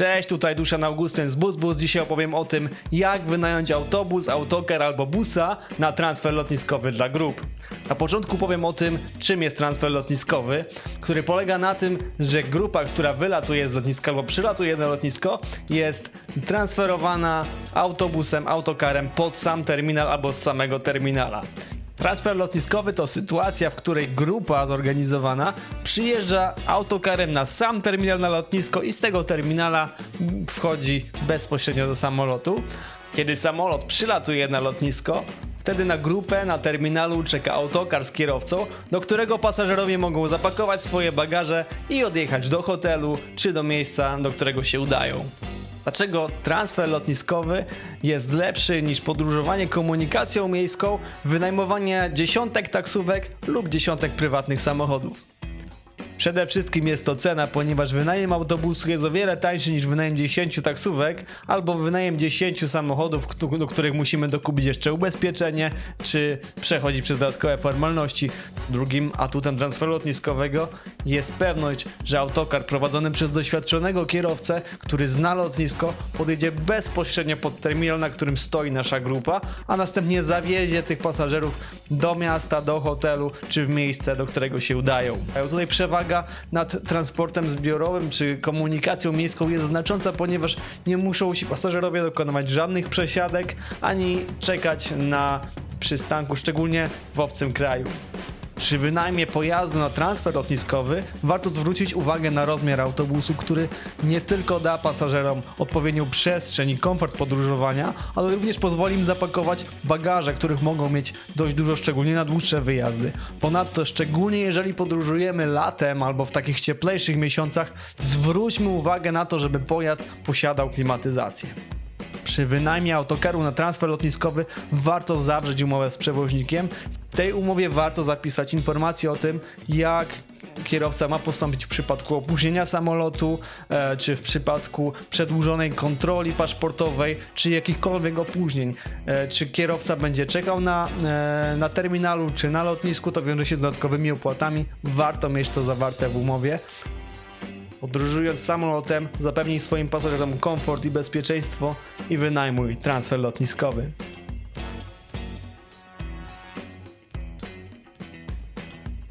Cześć, tutaj Duszan Augustyn z BusBus. Dzisiaj opowiem o tym, jak wynająć autobus, autokar albo busa na transfer lotniskowy dla grup. Na początku powiem o tym, czym jest transfer lotniskowy, który polega na tym, że grupa, która wylatuje z lotniska albo przylatuje na lotnisko, jest transferowana autobusem, autokarem pod sam terminal albo z samego terminala. Transfer lotniskowy to sytuacja, w której grupa zorganizowana przyjeżdża autokarem na sam terminal na lotnisko i z tego terminala wchodzi bezpośrednio do samolotu. Kiedy samolot przylatuje na lotnisko, wtedy na grupę na terminalu czeka autokar z kierowcą, do którego pasażerowie mogą zapakować swoje bagaże i odjechać do hotelu czy do miejsca, do którego się udają. Dlaczego transfer lotniskowy jest lepszy niż podróżowanie komunikacją miejską, wynajmowanie dziesiątek taksówek lub dziesiątek prywatnych samochodów? Przede wszystkim jest to cena, ponieważ wynajem autobusu jest o wiele tańszy niż wynajem 10 taksówek albo wynajem 10 samochodów, do których musimy dokupić jeszcze ubezpieczenie czy przechodzić przez dodatkowe formalności. Drugim atutem transferu lotniskowego jest pewność, że autokar prowadzony przez doświadczonego kierowcę, który zna lotnisko, podjedzie bezpośrednio pod terminal, na którym stoi nasza grupa, a następnie zawiezie tych pasażerów do miasta, do hotelu czy w miejsce, do którego się udają. Tutaj przewaga nad transportem zbiorowym czy komunikacją miejską jest znacząca, ponieważ nie muszą ci pasażerowie dokonywać żadnych przesiadek ani czekać na przystanku, szczególnie w obcym kraju. Przy wynajmie pojazdu na transfer lotniskowy warto zwrócić uwagę na rozmiar autobusu, który nie tylko da pasażerom odpowiednią przestrzeń i komfort podróżowania, ale również pozwoli im zapakować bagaże, których mogą mieć dość dużo, szczególnie na dłuższe wyjazdy. Ponadto, szczególnie jeżeli podróżujemy latem albo w takich cieplejszych miesiącach, zwróćmy uwagę na to, żeby pojazd posiadał klimatyzację. Przy wynajmie autokaru na transfer lotniskowy warto zawrzeć umowę z przewoźnikiem. W tej umowie warto zapisać informacje o tym, jak kierowca ma postąpić w przypadku opóźnienia samolotu, e, czy w przypadku przedłużonej kontroli paszportowej, czy jakichkolwiek opóźnień. E, czy kierowca będzie czekał na, e, na terminalu, czy na lotnisku, to wiąże się z dodatkowymi opłatami. Warto mieć to zawarte w umowie. Podróżując samolotem, zapewnij swoim pasażerom komfort i bezpieczeństwo i wynajmuj transfer lotniskowy.